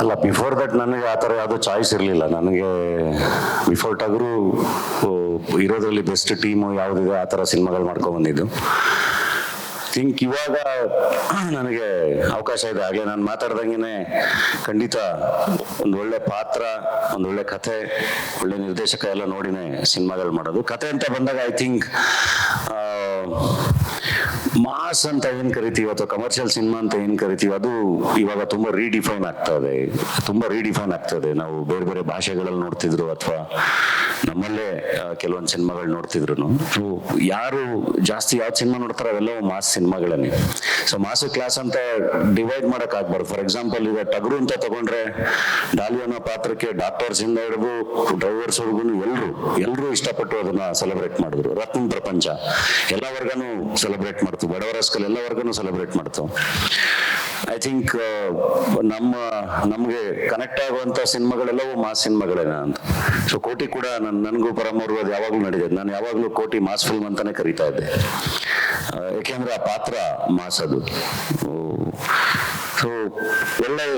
ಅಲ್ಲ before that ನನಗೆ ಆ ಥರ ಯಾವುದೋ ಚಾಯ್ಸ್ ಇರಲಿಲ್ಲ. ನನಗೆ ಬಿಫೋರ್ ಟಗರು ಇರೋದ್ರಲ್ಲಿ ಬೆಸ್ಟ್ ಟೀಮು ಯಾವುದಿದೆ ಆ ಥರ ಸಿನಿಮಾಗಳು ಮಾಡ್ಕೊಂಡು ಬಂದಿದ್ದು. ಥಿಂಕ್ ಇವಾಗ ನನಗೆ ಅವಕಾಶ ಇದೆ. ಹಾಗೆ ನಾನು ಮಾತಾಡ್ದಂಗೆ ಖಂಡಿತ ಒಂದು ಒಳ್ಳೆ ಪಾತ್ರ, ಒಂದು ಒಳ್ಳೆ ಕಥೆ, ಒಳ್ಳೆ ನಿರ್ದೇಶಕ ಎಲ್ಲ ನೋಡಿನೇ ಸಿನಿಮಾಗಳು ಮಾಡೋದು. ಕತೆ ಅಂತ ಬಂದಾಗ ಐ ಥಿಂಕ್ ಮಾಸ್ ಅಂತ ಏನ್ ಕರಿತೀವಿ ಅಥವಾ ಕಮರ್ಷಿಯಲ್ ಸಿನಿಮಾ ಅಂತ ಏನ್ ಕರಿತೀವಿ, ಅದು ಇವಾಗ ತುಂಬಾ ರೀಡಿಫೈನ್ ಆಗ್ತಾ ಇದೆ ತುಂಬಾ ರೀಡಿಫೈನ್ ಆಗ್ತದೆ. ನಾವು ಬೇರೆ ಬೇರೆ ಭಾಷೆಗಳಲ್ಲಿ ನೋಡ್ತಿದ್ರು ಅಥವಾ ನಮ್ಮಲ್ಲೇ ಕೆಲವೊಂದು ಸಿನಿಮಾಗಳು ನೋಡ್ತಿದ್ರು ಯಾರು ಜಾಸ್ತಿ ಯಾವ ಸಿನಿಮಾ ನೋಡ್ತಾರೆ ಅವೆಲ್ಲವೂ ಮಾಸ್ ಸಿನಿಮಾಗಳನ್ನೇ. ಸೊ ಮಾಸ್ ಕ್ಲಾಸ್ ಅಂತ ಡಿವೈಡ್ ಮಾಡಕ್ ಆಗ್ಬಾರ್ದು. ಫಾರ್ ಎಕ್ಸಾಂಪಲ್ ಈಗ ಟಗರು ಅಂತ ತಗೊಂಡ್ರೆ ಡಾಲಿ ಅನ್ನೋ ಪಾತ್ರಕ್ಕೆ ಡಾಕ್ಟರ್ಸ್ ಇಂದ ಹಿಡಿದು ಡ್ರೈವರ್ಸ್ ವರ್ಗು ಎಲ್ರು ಎಲ್ರು ಇಷ್ಟಪಟ್ಟು ಅದನ್ನ ಸೆಲೆಬ್ರೇಟ್ ಮಾಡಿದ್ರು. ರತ್ನ ಪ್ರಪಂಚ. ಎಲ್ಲ ವರ್ಗನು ಸೆಲೆಬ್ರೇಟ್ ಮಾಡ್ತು ಬಡವರ ಸ್ಕಲ್ ಎಲ್ಲ ವರ್ಗನು ಸೆಲೆಬ್ರೇಟ್ ಮಾಡ್ತು ಐ ಥಿಂಕ್ ನಮ್ಮ, ನಮಗೆ ಕನೆಕ್ಟ್ ಆಗುವಂತ ಸಿನಿಮಾಗಳೆಲ್ಲವೂ ಮಾಸ್ ಸಿನಿಮಾಗಳೇನ ಅಂತ. ಸೊ ಕೋಟಿ ಕೂಡ ನನ್, ನನಗೂ ಪರಮವ್ರು ಅದು ಯಾವಾಗಲೂ ನಡೀತದೆ. ನಾನು ಯಾವಾಗಲೂ ಕೋಟಿ ಮಾಸ್ ಫಿಲ್ಮ್ ಅಂತಾನೆ ಕರಿತಾ ಇದ್ದೆ. ಯಾಕೆಂದ್ರೆ ಆ ಪಾತ್ರ ಮಾಸ್ ಅದು. ಸೊ ಒಳ್ಳೆ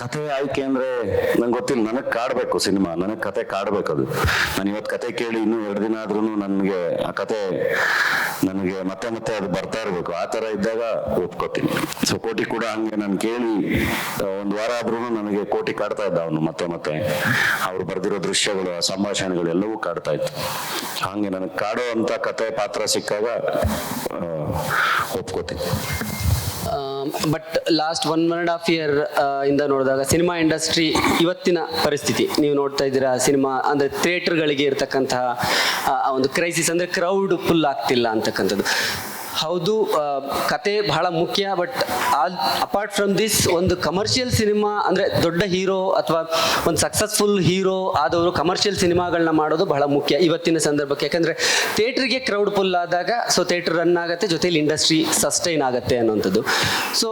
ಕತೆ ಆಯ್ಕೆ ಅಂದ್ರೆ ನಂಗೆ ಗೊತ್ತಿಲ್ಲ. ನನಗೆ ಕಾಡ್ಬೇಕು ಸಿನಿಮಾ. ನನಗೆ ಕತೆ ಕಾಡ್ಬೇಕದು. ಅದು ನಾನು ಇವತ್ತು ಕತೆ ಕೇಳಿ ಇನ್ನೂ ಎರಡು ದಿನ ಆದ್ರೂ ನನಗೆ ಆ ಕತೆ ನನಗೆ ಮತ್ತೆ ಮತ್ತೆ ಅದು ಬರ್ತಾ ಇರಬೇಕು. ಆ ತರ ಇದ್ದಾಗ ಒಪ್ಕೋತೀನಿ. ಸೊ ಕೋಟಿ ಕೂಡ ಹಂಗೆ ನಾನು ಕೇಳಿ ಒಂದು ವಾರ ಆದ್ರೂ ನನಗೆ ಕೋಟಿ ಕಾಡ್ತಾ ಇದ್ದ ಅವನು ಮತ್ತೆ ಮತ್ತೆ. ಅವ್ರು ಬರ್ದಿರೋ ದೃಶ್ಯಗಳು, ಆ ಸಂಭಾಷಣೆಗಳು ಎಲ್ಲವೂ ಕಾಡ್ತಾ ಇತ್ತು. ಹಂಗೆ ನನಗೆ ಕಾಡೋ ಅಂತ ಕತೆ ಪಾತ್ರ ಸಿಕ್ಕಾಗ ಒಪ್ಕೋತೀನಿ. But last one one and half year ಇಂದ ನೋಡಿದಾಗ ಸಿನಿಮಾ ಇಂಡಸ್ಟ್ರಿ ಇವತ್ತಿನ ಪರಿಸ್ಥಿತಿ. ನೀವು ನೋಡ್ತಾ ಇದ್ದೀರಾ ಸಿನಿಮಾ ಅಂದ್ರೆ ಥಿಯೇಟರ್ಗಳಿಗೆ ಇರತಕ್ಕಂತಹ ಒಂದು ಕ್ರೈಸಿಸ್ ಅಂದ್ರೆ ಕ್ರೌಡ್ ಫುಲ್ ಆಗ್ತಿಲ್ಲ ಅಂತಕ್ಕಂಥದ್ದು. ಹೌದು ಕತೆ ಬಹಳ ಮುಖ್ಯ, ಬಟ್ ಅಪಾರ್ಟ್ ಫ್ರಮ್ ದಿಸ್ ಒಂದು ಕಮರ್ಷಿಯಲ್ ಸಿನಿಮಾ ಅಂದ್ರೆ ದೊಡ್ಡ ಹೀರೋ ಅಥವಾ ಒಂದು ಸಕ್ಸಸ್ಫುಲ್ ಹೀರೋ ಆದವರು ಕಮರ್ಷಿಯಲ್ ಸಿನಿಮಾಗಳನ್ನ ಮಾಡೋದು ಬಹಳ ಮುಖ್ಯ ಇವತ್ತಿನ ಸಂದರ್ಭಕ್ಕೆ. ಯಾಕಂದ್ರೆ ಥಿಯೇಟರ್ಗೆ ಕ್ರೌಡ್ ಫುಲ್ ಆದಾಗ, ಸೊ ಥಿಯೇಟರ್ ರನ್ ಆಗುತ್ತೆ, ಜೊತೆಲಿ ಇಂಡಸ್ಟ್ರಿ ಸಸ್ಟೈನ್ ಆಗುತ್ತೆ ಅನ್ನೋಂಥದ್ದು. ಸೊ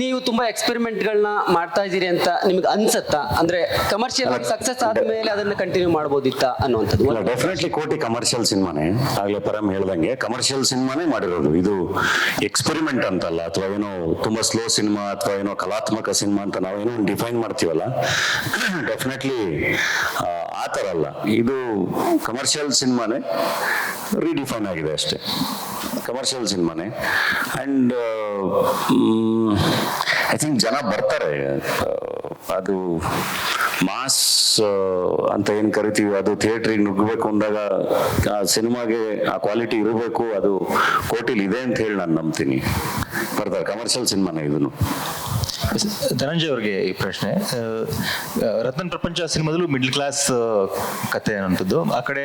ನೀವು ತುಂಬಾ ಎಕ್ಸ್ಪೆರಿಮೆಂಟ್ಗಳನ್ನ ಮಾಡ್ತಾ ಇದ್ದೀರಿ ಅಂತ ನಿಮ್ಗೆ ಅನ್ಸತ್ತಾ? ಅಂದ್ರೆ ಕಮರ್ಷಿಯಲ್ ಸಕ್ಸಸ್ ಆದ್ಮೇಲೆ ಅದನ್ನ ಕಂಟಿನ್ಯೂ ಮಾಡಬಹುದಿತ್ತ ಅನ್ನುವಂಥದ್ದು. ಡೆಫಿನೆಟ್ಲಿ ಕೋಟಿ ಕಮರ್ಷಿಯಲ್ ಸಿನಿಮಾನೇ. ಆಗ್ಲೇ ಪರಮ್ ಹೇಳ್ದಂಗೆ ಕಮರ್ಷಿಯಲ್ ಸಿನಿಮಾನೇ ಮಾಡಿರೋದು. ಇದು ಎಕ್ಸ್ಪೆರಿಮೆಂಟ್ ಅಂತಲ್ಲ, ಅಥವಾ ಏನೋ ತುಂಬಾ ಸ್ಲೋ ಸಿನಿಮಾ, ಅಥವಾ ಏನೋ ಕಲಾತ್ಮಕ ಸಿನಿಮಾ ಅಂತ ನಾವೇನೋ ಡಿಫೈನ್ ಮಾಡ್ತೀವಲ್ಲ? ಡೆಫಿನೆಟ್ಲಿ ಆ ಥರ ಅಲ್ಲ. ಇದು ಕಮರ್ಷಿಯಲ್ ಸಿನಿಮಾನೇ ರೀಡಿಫೈನ್ ಆಗಿದೆ ಅಷ್ಟೇ. ಕಮರ್ಷಿಯಲ್ ಸಿನಿಮಾನೇ. ಅಂಡ್ ಐ ಥಿಂಕ್ ಜನ ಬರ್ತಾರೆ. ಅದು ಮಾಸ್ ಅಂತ ಏನು ಕರಿತೀವಿ, ಅದು ಥಿಯೇಟ್ರಿಗೆ ನುಗ್ಗಬೇಕು ಅಂದಾಗ ಆ ಸಿನಿಮಾಗೆ ಆ ಕ್ವಾಲಿಟಿ ಇರಬೇಕು, ಅದು ಕೋಟಿಲಿ ಇದೆ ಅಂತ ಹೇಳಿ ನಾನು ನಂಬ್ತೀನಿ. ಬರ್ತಾರೆ ಕಮರ್ಷಿಯಲ್ ಸಿನಿಮಾನೇ ಇದನ್ನು. ಧನಂಜಯ್ ಅವ್ರಿಗೆ ಈ ಪ್ರಶ್ನೆ. ರತ್ನ ಪ್ರಪಂಚ ಸಿನಿಮಾದಲ್ಲೂ ಮಿಡ್ಲ್ ಕ್ಲಾಸ್ ಕತೆ ಅನ್ನೋಂಥದ್ದು ಆ ಕಡೆ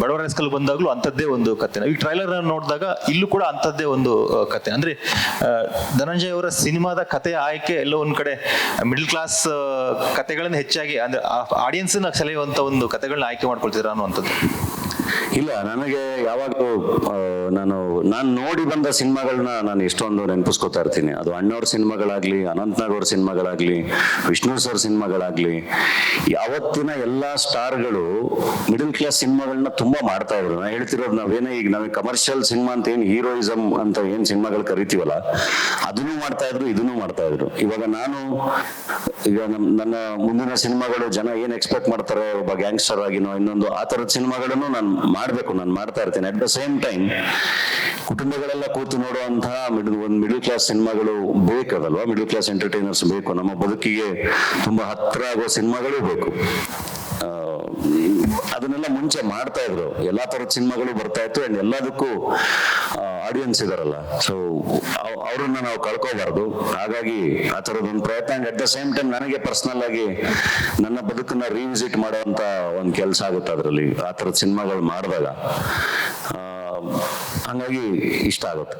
ಬಡವರ ಹೆಸ್ಕಲ್ ಬಂದಾಗಲೂ ಅಂಥದ್ದೇ ಒಂದು ಕತೆ. ಈ ಟ್ರೈಲರ್ ನೋಡಿದಾಗ ಇಲ್ಲೂ ಕೂಡ ಅಂಥದ್ದೇ ಒಂದು ಕತೆ. ಅಂದ್ರೆ ಧನಂಜಯ್ ಅವರ ಸಿನಿಮಾದ ಕತೆ ಆಯ್ಕೆ ಎಲ್ಲೋ ಒಂದ್ ಕಡೆ ಮಿಡ್ಲ್ ಕ್ಲಾಸ್ ಕತೆಗಳನ್ನ ಹೆಚ್ಚಾಗಿ, ಅಂದ್ರೆ ಆಡಿಯನ್ಸ್ ಸೆಳೆಯುವಂತ ಒಂದು ಕತೆಗಳನ್ನ ಆಯ್ಕೆ ಮಾಡ್ಕೊಳ್ತೀರಾ ಅನ್ನುವಂಥದ್ದು. ಇಲ್ಲ, ನನಗೆ ಯಾವಾಗಲೂ ನಾನು ನಾನು ನೋಡಿ ಬಂದ ಸಿನಿಮಾಗಳನ್ನ ನಾನು ಎಷ್ಟೊಂದು ನೆನಪಿಸ್ಕೋತಾ ಇರ್ತೀನಿ. ಅದು ಅಣ್ಣವ್ರ ಸಿನಿಮಾಗಳಾಗ್ಲಿ, ಅನಂತನಾಗ್ ಅವ್ರ ಸಿನಿಮಾಗಳಾಗ್ಲಿ, ವಿಷ್ಣು ಸರ್ ಸಿನಿಮಾಗಳಾಗ್ಲಿ, ಯಾವತ್ತಿನ ಎಲ್ಲಾ ಸ್ಟಾರ್ಗಳು ಮಿಡಲ್ ಕ್ಲಾಸ್ ಸಿನಿಮಾಗಳನ್ನ ತುಂಬಾ ಮಾಡ್ತಾ ಇದ್ರು. ನಾನು ಹೇಳ್ತಿರೋದು ನಾವೇನೇ ಈಗ ನಾವೇ ಕಮರ್ಷಿಯಲ್ ಸಿನಿಮಾ ಅಂತ ಏನು ಹೀರೋಯಿಸಮ್ ಅಂತ ಏನ್ ಸಿನಿಮಾಗಳು ಕರಿತೀವಲ್ಲ, ಅದನ್ನು ಮಾಡ್ತಾ ಇದ್ರು, ಇದನ್ನು ಮಾಡ್ತಾ ಇದ್ರು. ಇವಾಗ ನಾನು, ಈಗ ನನ್ನ ಮುಂದಿನ ಸಿನಿಮಾಗಳು ಜನ ಏನ್ ಎಕ್ಸ್ಪೆಕ್ಟ್ ಮಾಡ್ತಾರೆ, ಒಬ್ಬ ಗ್ಯಾಂಗ್ಸ್ಟರ್ ಆಗಿನೋ, ಇನ್ನೊಂದು ಆ ತರದ ಸಿನಿಮಾಗಳನ್ನು ನಾನು ಮಾಡ್ಬೇಕು, ನಾನು ಮಾಡ್ತಾ ಇರ್ತೀನಿ. ಅಟ್ ದ ಸೇಮ್ ಟೈಮ್ ಕುಟುಂಬಗಳೆಲ್ಲ ಕೂತು ನೋಡುವಂತಹ ಮಿಡಲ್ ಒಂದು ಮಿಡಲ್ ಕ್ಲಾಸ್ ಸಿನಿಮಾಗಳು ಬೇಕದಲ್ವಾ ಮಿಡಲ್ ಕ್ಲಾಸ್ ಎಂಟರ್ಟೈನರ್ಸ್ ಬೇಕು. ನಮ್ಮ ಬದುಕಿಗೆ ತುಂಬಾ ಹತ್ರ ಆಗೋ ಸಿನಿಮಾಗಳು ಬೇಕು. ಅದನ್ನೆಲ್ಲ ಮುಂಚೆ ಮಾಡ್ತಾ ಇದ್ರು. ಎಲ್ಲಾ ತರದ ಸಿನಿಮಾಗಳು ಬರ್ತಾ ಇತ್ತು ಅಂಡ್ ಎಲ್ಲದಕ್ಕೂ ಆಡಿಯನ್ಸ್ ಇದಾರಲ್ಲ. ಸೊ ಅವ್ರನ್ನ ನಾವು ಕಳ್ಕೋಬಾರ್ದು. ಹಾಗಾಗಿ ಆ ತರದೊಂದು ಪ್ರಯತ್ನ and at the same time ನನಗೆ ಪರ್ಸನಲ್ ಆಗಿ ನನ್ನ ಬದುಕನ್ನ ರಿವಿಸಿಟ್ ಮಾಡುವಂತ ಒಂದು ಕೆಲಸ ಆಗುತ್ತೆ ಅದರಲ್ಲಿ, ಆ ತರದ ಸಿನಿಮಾಗಳು ಮಾಡಿದಾಗ. ಹಂಗಾಗಿ ಇಷ್ಟ ಆಗುತ್ತೆ.